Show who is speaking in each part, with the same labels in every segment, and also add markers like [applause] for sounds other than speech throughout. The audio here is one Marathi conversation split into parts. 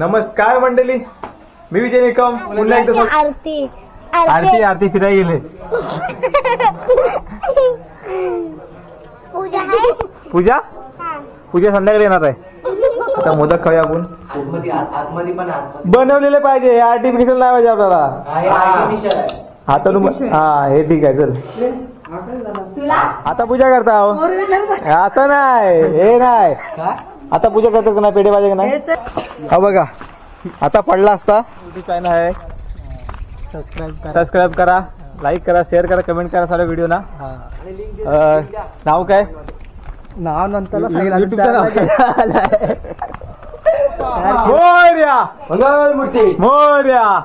Speaker 1: नमस्कार मंडळी. मी विजय निकम. पुन्हा एकदा
Speaker 2: आरती
Speaker 1: आरती. आरती फिरायला गेले.
Speaker 2: पूजा आहे?
Speaker 1: पूजा? पूजा संध्याकाळी येणार आहे. आता मोदक खाऊया आपण.
Speaker 3: आतमध्ये आत- आतमध्ये पण आतमध्ये.
Speaker 1: बनवलेले पाहिजे. आर्टिफिशियल नाही पाहिजे आपल्याला.
Speaker 3: artificial. आहे.
Speaker 1: हातानं हा हे ठीक आहे चल. आता पूजा करता आहो. आता नाही हे नाही. आता पूजा करतात का नाही? पेढे पाहिजे का नाही? हा बघा. आता पडला असता. युट्यूब चॅनल आहे. सबस्क्राईब करा. लाईक करा. शेअर करा कमेंट करा सारा व्हिडिओ ना. नाव काय?
Speaker 4: नाव नंतर? [laughs]
Speaker 1: मोर्या! मोर्या!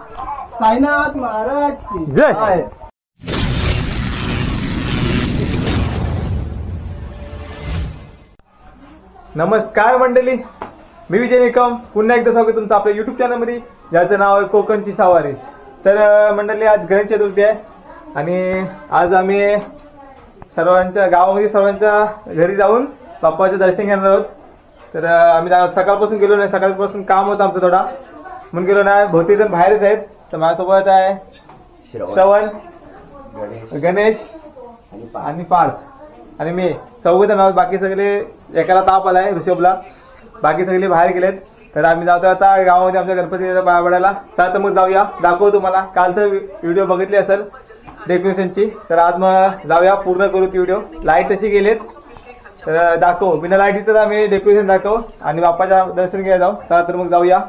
Speaker 4: साईनाथ महाराज की.
Speaker 1: जय! नमस्कार मंडळी. मी विजय निकम. पुन्हा एकदा स्वागत तुमचं आपल्या युट्यूब चॅनलमध्ये ज्याचं नाव आहे कोकणची सवारी. तर मंडळी आज गणेश चतुर्थी आहे. आणि आज आम्ही सर्वांच्या गावामध्ये सर्वांच्या घरी जाऊन बाप्पाचं दर्शन घेणार आहोत. तर आम्ही सकाळपासून गेलो नाही. सकाळपासून काम होतं आमचं थोडा. म्हणून गेलो नाही. बहुतेक जण बाहेरच आहेत. तर माझ्यासोबत आहे श्रवण.
Speaker 3: गणेश. आणि
Speaker 1: पार्थ. आणि मी चौघ जण आहोत बाकी सगळे एकाला ताप आलाय ऋषभला. बाकी सगळे बाहेर गेलेत. तर आम्ही जातो आता गावामध्ये आमच्या गणपतीचा पाया पडायला चला तर मग जाऊया. दाखवू तुम्हाला. कालचं व्हिडिओ बघितली असेल डेकोरेशनची तर आज मग जाऊया. पूर्ण करू ती व्हिडिओ लाइट तशी गेलेच. तर दाखव. बिना लाईटीचं तर आम्ही डेकोरेशन दाखव. आणि बाप्पाच्या दर्शन घ्यायला जाऊ. चला तर मग जाऊया.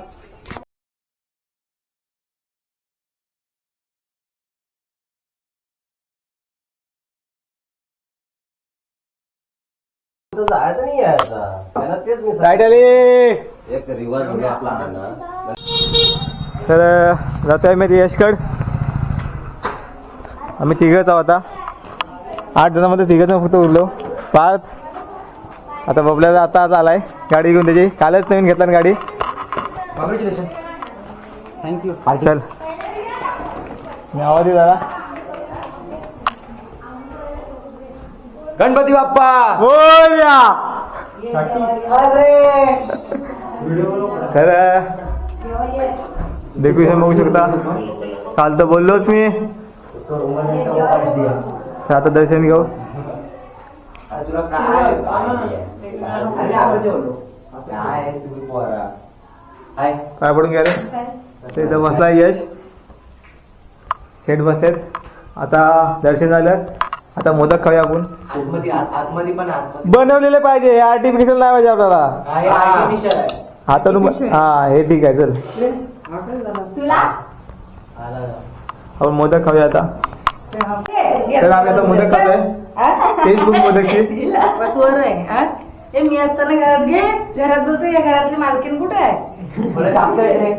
Speaker 3: नाही आहे आता. त्याला तेच मी एक म्हणून आपला ना.
Speaker 1: तर जातोय मी यशकड आम्ही तिघच आहोत आता. आठ जणांमध्ये तिघ जण फक्त उरलो. पार्थ. आता बबल्याचा आता आता आलाय. गाडी घेऊन त्याची. कालच नवीन घेतला ना गाडी.
Speaker 3: कॉंग्रॅच्युलेशन.
Speaker 4: थँक्यू
Speaker 1: चल. मी आवाज दे दादा.
Speaker 3: गणपती बाप्पा!
Speaker 1: बोल्या खरं डेकोरेशन बघू शकता. काल तर बोललोच मी. आता दर्शन घेऊ.
Speaker 3: काय
Speaker 1: पडून घ्या रे? ते इथं बसला यश. सेट बसतात आता दर्शन झालं. आता मोदक खाऊया आपण.
Speaker 3: आतमध्ये आत- आतमध्ये पण आतमध्ये
Speaker 1: बनवलेले पाहिजे आर्टिफिशियल नाही पाहिजे आपल्याला.
Speaker 3: आहे artificial आहे.
Speaker 1: हातानं हा हे ठीक आहे चल.
Speaker 3: आला.
Speaker 1: आपण मोदक खाऊया आता. तर आम्ही आता मोदक खातोय तेच खूप मोदकची.
Speaker 5: बस वर आहे. हा? ए मी असताना घरात घे. घरात बोलतो या घरातली मालकीन कुठे आहे?
Speaker 3: थोडं जास्त आहे रे.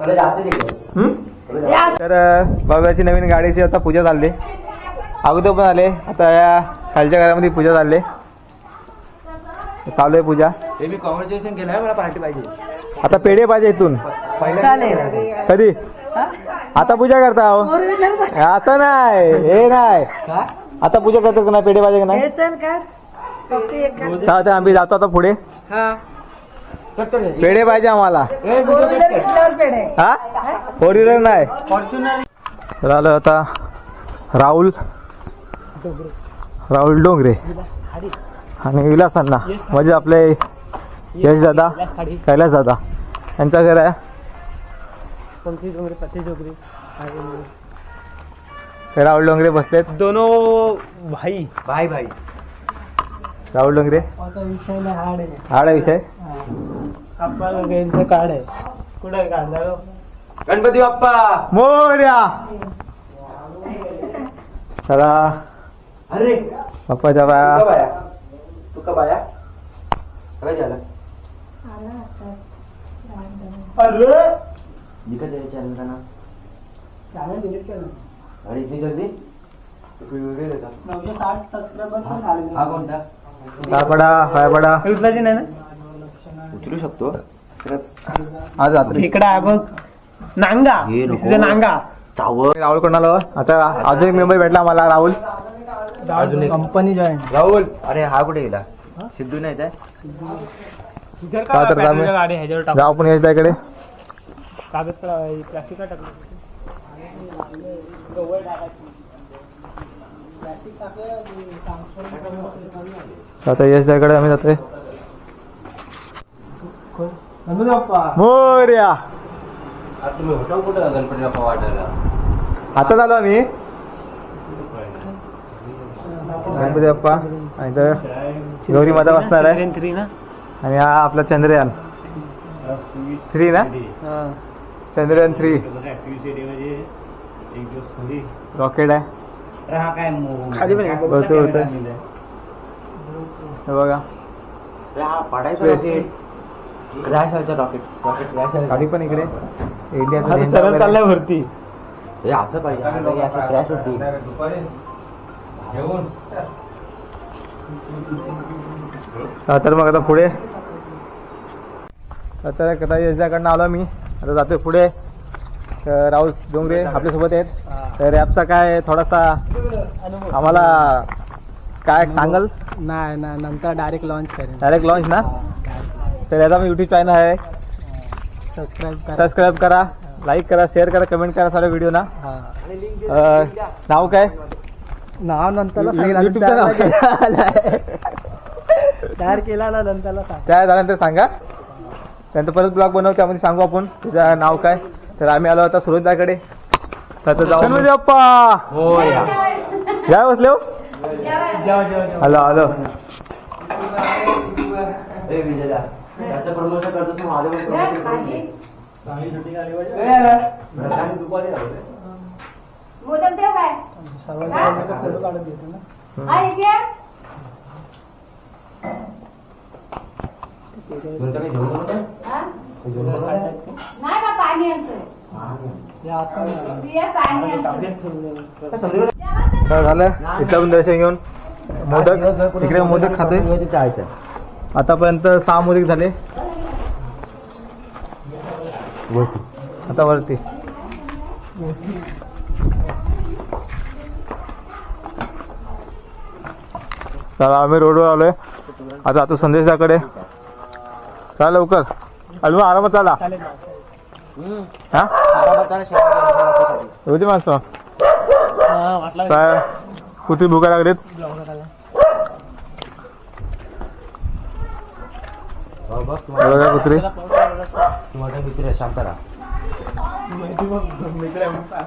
Speaker 3: थोडं जास्त आहे.
Speaker 1: हम्म?
Speaker 3: थोडं जास्त.
Speaker 1: तर अं, बाबाची नवीन गाडीची आता पूजा चालली. अगोदर पण आले. आता या खालच्या घरामध्ये पूजा चालली. चालू आहे पूजा.
Speaker 3: हे मी कॉंग्रॅच्युलेशन केलंय मला पार्टी पाहिजे.
Speaker 1: आता पेढे पाहिजे इथून.
Speaker 5: चालेल.
Speaker 1: कधी? आता पूजा करता आहो. आता नाही. हे नाही. आता पूजा करतात का नाही? पेढे पाहिजे का नाही?
Speaker 5: हे चल का फक्त एक का?
Speaker 1: चालते आम्ही जातो आता पुढे.
Speaker 5: हा.
Speaker 1: पेढे पाहिजे आम्हाला. हा? फोर व्हीलर नाही. तर आलं आता. राहुल. राहुल डोंगरे. आणि विलास अण्णा. म्हणजे आपले यश दादा कैलास दादा. यांचं घर आहे. राहुल डोंगरे बसलेत.
Speaker 4: दोनों भाई.
Speaker 3: Bye bye
Speaker 1: Rahul Dongre.
Speaker 4: हाड आहे.
Speaker 1: हाडा विषय?
Speaker 4: कार्ड आहे. कुठे काढणार
Speaker 3: गणपती बाप्पा.
Speaker 1: मोर्या. चला.
Speaker 3: अरे
Speaker 1: बाप्पाच्या
Speaker 3: तू का
Speaker 1: बाया
Speaker 3: बाया तू का बाया काय झालं
Speaker 4: अरे!
Speaker 3: दिखत आहे चॅनल का ना
Speaker 4: चॅनल डिलीट केलं.
Speaker 3: आणि इतनी जल्दी? वेगळे का
Speaker 4: नऊशे साठ सबस्क्रायबर पण झाले
Speaker 3: हा कोणता?
Speaker 1: पाय पडा पाय पडा.
Speaker 4: उचलायची नाही ना?
Speaker 3: उचलू शकतो.
Speaker 1: आज रात्री
Speaker 4: इकडे आहे बघ. नांगा.
Speaker 3: हे नको.
Speaker 4: This is a नांगा.
Speaker 3: चावल
Speaker 1: राहुल कोणाला आता अजून एक मेंबर भेटला मला राहुल.
Speaker 3: अजून एक.
Speaker 4: कंपनी जॉईन
Speaker 3: राहुल अरे हा कुठे गेला? सिद्धू नाही काय?
Speaker 1: का तर आम्ही-
Speaker 4: गाडी ह्याच्यावर टाक
Speaker 1: जाऊ आपण यशदाकडे
Speaker 4: कागद प्लास्टिक का टाकलं गवळ टाकायची प्लास्टिक
Speaker 1: तर आता यश जायकडे आम्ही जातोय. मोर्या.
Speaker 3: आता तुम्ही होता कुठं गणपती बाप्पा वाटायला?
Speaker 1: आता झालो आम्ही. गणपती बाप्पा आणि तर गौरी माता बसणार आहे.
Speaker 4: थ्री ना?
Speaker 1: आणि हा आपला चंद्रयान. थ्री ना? चंद्रयान थ्री रॉकेट आहे.
Speaker 3: काय
Speaker 4: खाली पण आहे.
Speaker 1: भरपूर होत हे बघा.
Speaker 3: हा पडायचं
Speaker 1: Space.
Speaker 3: रॉकेट क्रॅश व्हायचं रॉकेट रॉकेट क्रॅश
Speaker 1: खाली
Speaker 3: व्हायचं
Speaker 1: पण इकडे. झेंडा
Speaker 4: सरळ. चाललाय वरती.
Speaker 3: हे असं पाहिजे. असं पाहिजे असं क्रॅश होती.
Speaker 1: तर मग आता पुढे. आता कथा यशदाकडनं आलो मी. आता जातोय पुढे. तर राहुल डोंगरे आपल्यासोबत आहेत. तर ॲपचा काय थोडासा आम्हाला काय सांगल?
Speaker 4: नाही नाही नंतर डायरेक्ट लॉन्च करेन.
Speaker 1: डायरेक्ट लॉन्च ना? तर याचा मी युट्यूब चॅनल आहे.
Speaker 4: सबस्क्राईब करा.
Speaker 1: सबस्क्राईब करा लाईक करा शेअर करा कमेंट करा साऱ्या व्हिडिओ ना.
Speaker 4: हा.
Speaker 1: अं, नाव काय
Speaker 4: नाव नंतर
Speaker 1: युट्यूबचं नाव. काय?
Speaker 4: तयार केला ना नंतरला सांग.
Speaker 1: त्या झाल्यानंतर सांगा. त्यानंतर परत ब्लॉग बनवू त्यामध्ये सांगू आपण. तुझं नाव काय? तर आम्ही आलो आता सुरजदाकडे. तर आता जाऊ. बाप्पा
Speaker 3: हो या.
Speaker 1: बसले हो. Hello hello.
Speaker 3: त्याचं प्रमोशन करतो तू माझं पण promotion
Speaker 5: हा? इथे
Speaker 3: तुमचं काही जेवण?
Speaker 5: हा?
Speaker 3: जेवण होतं?
Speaker 5: नाही का पाणी आणतोय. आणतोय.
Speaker 3: काय?
Speaker 1: सर झालं. इथं पण दर्शन घेऊन. मोदक. इकडे मोदक खातोय.
Speaker 3: तिथे आहे? ते.
Speaker 1: आतापर्यंत सहा मोदक झाले. आता वरती. तर आम्ही रोडवर आलोय. आता आता संदेशाकडे. चला लवकर. अल्वा आरामात चाला. हा. होती माणसं.
Speaker 4: हा, वाटलं
Speaker 1: काय? कुठे भुका लागलेत.
Speaker 3: बघ,
Speaker 1: कुत्री.
Speaker 3: माझा मित्र आहे,
Speaker 4: मित्र.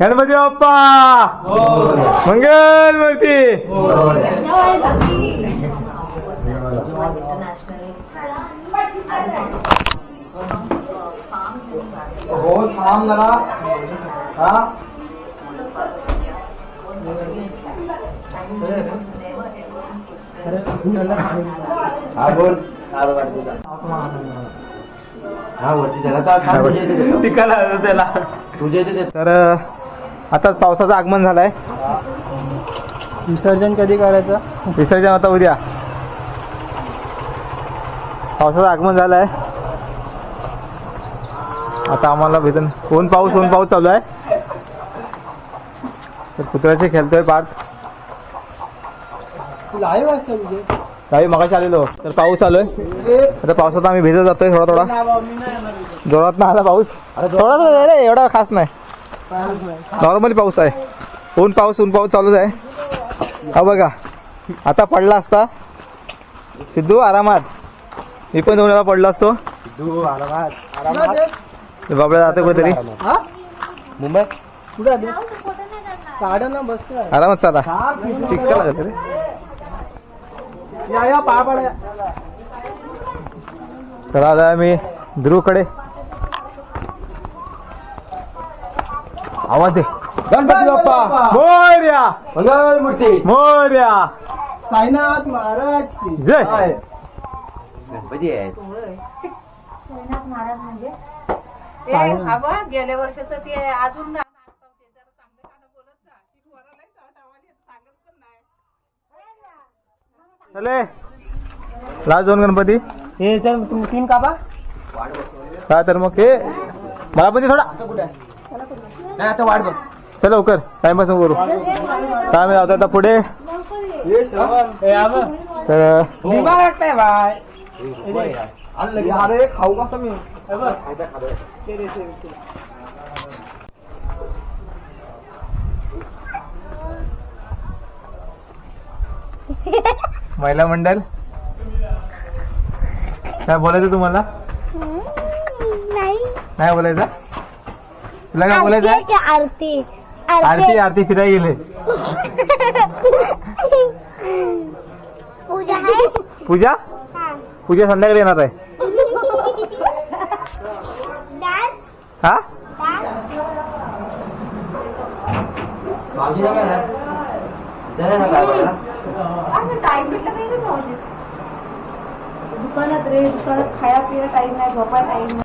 Speaker 1: गणपती बाप्पा! मंगल मूर्ती!
Speaker 3: हो थांब जरा. हा? हा बोल. हा वरती त्याला तर थांब, तुझ्या इथे देतो.
Speaker 4: तिकाला आलं त्याला.
Speaker 3: तुझ्या इथे देतो.
Speaker 1: तर अं, आता पावसाचं आगमन झालंय.
Speaker 4: विसर्जन कधी करायचं?
Speaker 1: विसर्जन आता उद्या. पावसाचं आगमन झालंय. आता आम्हाला भेटून ऊन पाऊस ऊन पाऊस चालू आहे? तर कुत्र्याचे खेळतोय पार्थ.
Speaker 4: लाईव्ह असेल
Speaker 1: काही मगाशी आलेलो. तर पाऊस चालू आहे आता पावसात आम्ही भिजत जातोय थोडा थोडा. जोरात ना आला पाऊस. थोडा थोडा रे एवढा खास नाही. नॉर्मली पाऊस आहे. ऊन पाऊस ऊन पाऊस चालूच आहे. हा बघा. आता पडला असता. सिद्धू आरामात. मी पण दोन वेळा पडलो असतो. बाबड्या जाते कुठेतरी.
Speaker 4: हा?
Speaker 3: मुंबई?
Speaker 1: आरामात चाला. टिक्का लागत रे
Speaker 4: या या पाय पड्या
Speaker 1: तर आता मी ध्रुवकडे. आवाज दे.
Speaker 3: गणपती बाप्पा.
Speaker 1: मोर्या.
Speaker 3: मंगल मूर्ती.
Speaker 1: मोर्या.
Speaker 4: साईनाथ महाराज की
Speaker 1: जय.
Speaker 3: गणपती आहेत.
Speaker 5: साईनाथ महाराज म्हणजे. हा गेल्या वर्षाचं ते अजून ना- नाचतात ते जरा चांगलं गाणं बोलत जा. ती पोरं लई टाळटाळ येत, सांगत पण नाही.
Speaker 1: चले. लाज दोन गणपती.
Speaker 4: हे चल तू तीन कापा.
Speaker 1: हा तर मग हे मला पण दे थोडा
Speaker 3: नाही आता वाट बघ.
Speaker 1: चल लवकर टाइमपास नको करू. काय मी लावतो आता पुढे.
Speaker 4: हे.
Speaker 1: तर
Speaker 4: दिमाग लागताय बाय.
Speaker 3: अरे खाऊ कसं मी
Speaker 4: हे बघ. ते दे, ते दे.
Speaker 1: महिला मंडळ काय बोलायचं तुम्हाला?
Speaker 2: नाही
Speaker 1: नाही बोलायचं? तुला काय बोलायचं?
Speaker 2: आरती? की आरती?
Speaker 1: आरती आरती फिरायला गेले.
Speaker 2: पूजा आहे.
Speaker 1: पूजा?
Speaker 2: हा.
Speaker 1: पूजा संध्याकाळी येणार आहे. हा?
Speaker 5: टाइम भेटला नाही दुकानात रे दुकानात खाया पिया टाइम नाही झोपा टाइम नाही.